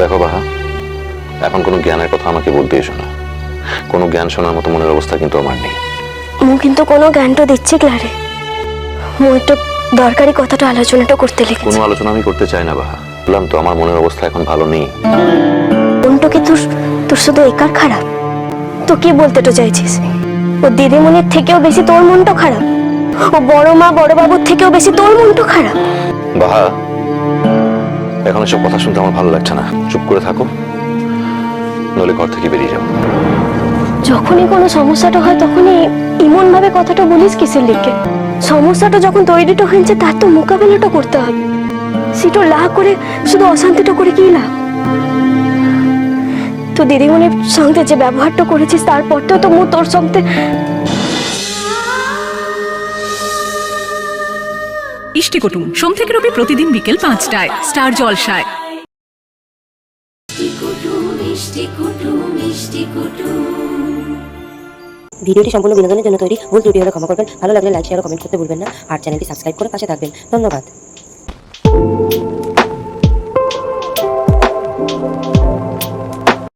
দেখো বাহা এখন কোনো জ্ঞানের কথা আমাকে বলতে এসো না। কোনো জ্ঞান শোনার মতো মনের অবস্থা কিন্তু আমার নেই। মু কিন্তু কোনো জ্ঞানটা দিচ্ছি ক্লারে। মু একটু দরকারি কথাটা আলোচনাটা করতে কোনো আলোচনা আমি করতে চাই না বাহা। বললাম তো আমার মনের অবস্থা এখন ভালো নেই। মনটা কি তোর তোর শুধু একার খারাপ? তো কি বলতে তো চাইছিস? ও দিদিমণির থেকেও বেশি তোর মনটা খারাপ। ও বড় মা বড় বাবুর থেকেও বেশি তোর মনটা খারাপ। বাহা এখন এসব কথা শুনতে আমার ভালো লাগছে না। চুপ করে থাকো। নইলে ঘর থেকে বেরিয়ে যাও যখনই কোনো সমস্যাটা হয়, তখনই এমন ভাবে কথাটা বলিস কিসের লিখে? সমস্যাটা যখন তৈরিটা হয়েছে, তার তো মোকাবেলাটা করতে হবে। সেটা লা করে, শুধু অশান্তিটা করে কি লাভ? তো দিদিমণির সঙ্গে যে ব্যবহারটা করেছিস তারপরতেও তো মু তোর সঙ্গে মিষ্টি কুটুম। সোম থেকে রবি প্রতিদিন বিকেল পাঁচটায়। স্টার জলসায়। ভিডিওটি সম্পূর্ণ বিনোদনের জন্য তৈরি। ভুল ত্রুটি হলে ক্ষমা করবেন। ভালো লাগলে লাইক শেয়ার কমেন্ট করতে ভুলবেন না। আর চ্যানেলটি সাবস্ক্রাইব করে পাশে থাকবেন। ধন্যবাদ।